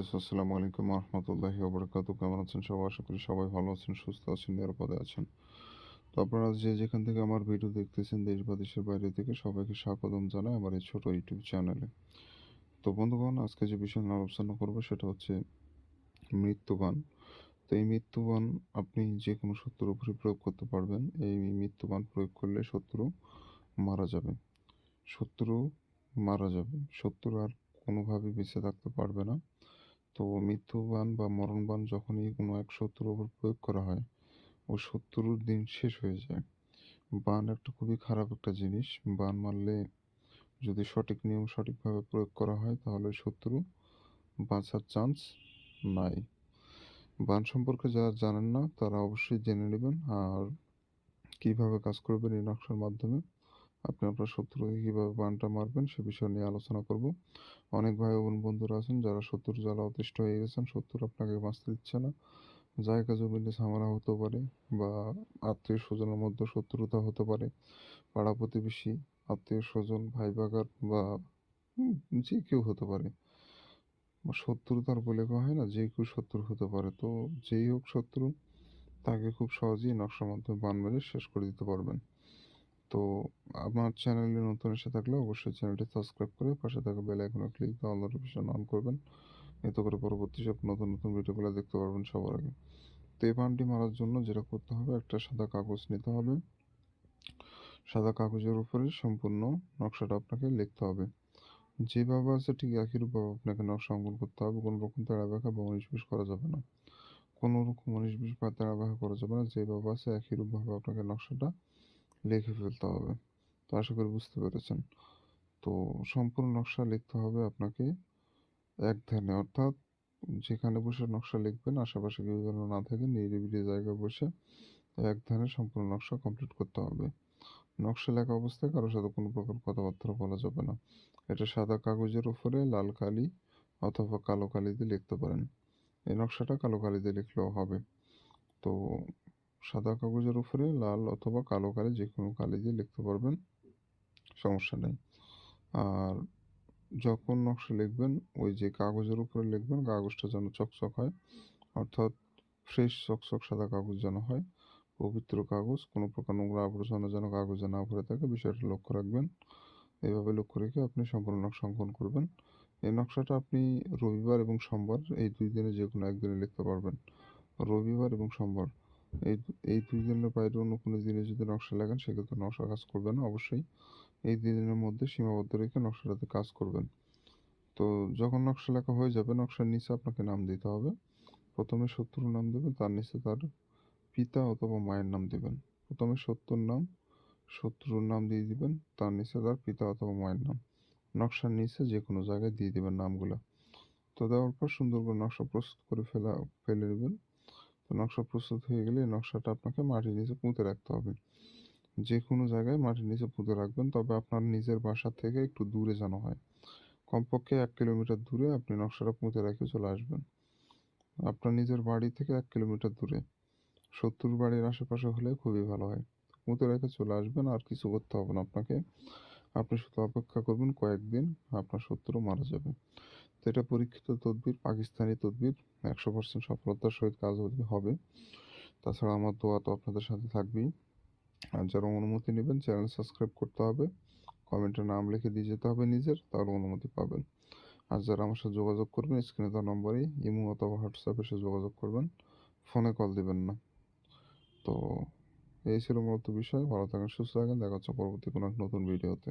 আসসালামু আলাইকুম রহমতুল্লাহি ওবরাকাতু কেমন আছেন সবাই? আশা করি সবাই ভালো আছেন, সুস্থ আছেন, নিরাপদে আছেন। তো আপনারা যে যেখান থেকে আমার ভিডিও দেখতেছেন দেশ বা দেশের বাইরে থেকে সবাইকে স্বাগতম জানাই আমার এই ছোট ইউটিউব চ্যানেলে। তো বন্ধুগণ, আজকে যে বিষয় নিয়ে আলোচনা করব সেটা হচ্ছে মৃত্যুবান তো এই মৃত্যুবান আপনি যে কোনো শত্রুর উপরে প্রয়োগ করতে পারবেন। এই মৃত্যুবান প্রয়োগ করলে শত্রু মারা যাবে। শত্রু মারা যাবে। শত্রু আর কোনোভাবেই বেঁচে থাকতে পারবে না। তো মৃত্যুবান বা মরণবান যখনই কোনো এক শত্রুর ওপর প্রয়োগ করা হয়, ও শত্রুর দিন শেষ হয়ে যায়। বান একটা খুবই খারাপ একটা জিনিস। বান মারলে যদি সঠিক নিয়ম সঠিকভাবে প্রয়োগ করা হয়, তাহলে শত্রু বাঁচার চান্স নাই। বান সম্পর্কে যারা জানেন না, তারা অবশ্যই জেনে নেবেন। আর কীভাবে কাজ করবেন এই নকশার মাধ্যমে আপনি আপনার শত্রুকে কীভাবে বানটা মারবেন সে বিষয় নিয়ে আলোচনা করব। অনেক ভাই বোন বন্ধুরা আছেন যারা শত্রুর জ্বালা অতিষ্ঠ হয়ে গেছেন শত্রু আপনাকে বাঁচতে দিচ্ছে না। জায়গা জমি নিয়ে ঝামেলা হতে পারে বা আত্মীয় স্বজনের মধ্যে শত্রুতা হতে পারে। পাড়া প্রতিবেশী, আত্মীয় স্বজন, ভাই বাগার বা যে কেউ হতে পারে। বা শত্রু বলে হয় না, যে কেউ শত্রু হতে পারে। তো যেই হোক শত্রু, তাকে খুব সহজেই নকশার মাধ্যমে বান মেরে শেষ করে দিতে পারবেন। তো আমার চ্যানেলে নতুন এসে থাকলে অবশ্যই চ্যানেলটি সাবস্ক্রাইব করে পাশে থাকা বেল আইকনে ক্লিক দিয়ে অল নোটিফিকেশন অন করবেন। এতে করে পরবর্তী সব নতুন নতুন ভিডিওগুলো দেখতে পারবেন সবার আগে। তো এই বানটি মারার জন্য যেটা করতে হবে, একটা সাদা কাগজ নিতে হবে। সাদা কাগজের উপরে সম্পূর্ণ নকশাটা আপনাকে লিখতে হবে। যেভাবে আছে ঠিক একই রূপভাবে আপনাকে নকশা অঙ্কন করতে হবে। কোনো রকম তেড়া ব্যাখা বা উনিশ করা যাবে না। কোনো রকম উনিশ বিশ বা তেড়া ব্যাখা করা যাবে না। যেভাবে আছে একই রূপভাবে আপনাকে নকশাটা লিখে ফেলতে হবে। তো আশা করি বুঝতে পেরেছেন। তো সম্পূর্ণ নকশা লিখতে হবে আপনাকে এক ধ্যানে। অর্থাৎ যেখানে বসে নকশা লিখবেন, আশেপাশে কেউ যেন না থাকে নিরিবিলি জায়গায় বসে এক ধ্যানে সম্পূর্ণ নকশা কমপ্লিট করতে হবে। নকশা লেখা অবস্থায় কারোর সাথে কোনো প্রকার কথাবার্তা বলা যাবে না। এটা সাদা কাগজের উপরে, লাল কালি অথবা কালো কালি দিয়ে লিখতে পারেন। এই নকশাটা কালো কালি দিয়ে লিখলেও হবে। তো সাদা কাগজের উপরে, লাল অথবা কালো কালি যে কোনো কালি দিয়ে লিখতে পারবেন, সমস্যা নেই। আর যখন নকশা লিখবেন, ওই যে কাগজের উপরে লিখবেন, কাগজটা যেন চকচক হয়, অর্থাৎ ফ্রেশ চকচক সাদা কাগজ যেন হয়, পবিত্র কাগজ, কোনো প্রকার নোংরা আবর্জনা যেন কাগজে না ভরে থাকে, বিষয়টা লক্ষ্য রাখবেন। এইভাবে লক্ষ্য রেখে আপনি সম্পূর্ণ নকশা অঙ্কন করবেন। এই নকশাটা আপনি রবিবার এবং সোমবার, এই দুই দিনে যে কোনো একদিনে লিখতে পারবেন। রবিবার এবং সোমবার এই এই দুই দিনের বাইরে অন্য কোনো দিনে যদি নকশা লেখেন সেক্ষেত্রে নকশা কাজ করবে না অবশ্যই। এই দুই দিনের মধ্যে সীমাবদ্ধ রেখে নকশাটাতে কাজ করবেন। তো যখন নকশা লেখা হয়ে যাবে, নকশার নিচে আপনাকে নাম দিতে হবে। প্রথমে শত্রুর নাম দেবেন, তার নিচে তার পিতা অথবা মায়ের নাম দেবেন। প্রথমে সত্যর নাম শত্রুর নাম দিয়ে দিবেন, তার নিচে তার পিতা অথবা মায়ের নাম। নকশার নিচে যে কোনো জায়গায় দিয়ে দিবেন নামগুলো। তো দেওয়ার পর সুন্দর করে নকশা প্রস্তুত করে ফেলা, ফেলে নেবেন। তো নকশা প্রস্তুত হয়ে গেলে নকশাটা আপনাকে মাটির নিচে পুঁতে রাখতে হবে। যে কোনো জায়গায় মাটির নিচে পুঁতে রাখবেন, তবে আপনার নিজের বাসা থেকে একটু দূরে যেন হয়। কমপক্ষে এক কিলোমিটার দূরে আপনি নকশাটা পুঁতে রেখে চলে আসবেন। আপনার নিজের বাড়ি থেকে এক কিলোমিটার দূরে। শত্রুর বাড়ির আশেপাশে হলে খুবই ভালো হয়। পুঁতে রেখে চলে আসবেন, আর কিছু করতে হবে না আপনাকে। আপনি শুধু অপেক্ষা করবেন কয়েকদিন, আপনার শত্রু মারা যাবে। তো এটা পরীক্ষিত তদবির, পাকিস্তানি তদবির, একশো পার্সেন্ট সফলতার সহিত কাজ হবে। তাছাড়া আমার দোয়া তো আপনাদের সাথে থাকবেই। আর যারা অনুমতি নেবেন, চ্যানেল সাবস্ক্রাইব করতে হবে কমেন্টে নাম লিখে দিয়ে যেতে হবে নিজের, তাহলে অনুমতি পাবেন। আর যারা আমার সাথে যোগাযোগ করবেন, স্ক্রিনে তার নম্বরেই ইমো অথবা হোয়াটসঅ্যাপে এসে যোগাযোগ করবেন, ফোনে কল দিবেন না। তো এই ছিল মূলত বিষয়। ভালো থাকেন, সুস্থ থাকেন, দেখা হচ্ছে পরবর্তী কোনো এক নতুন ভিডিওতে।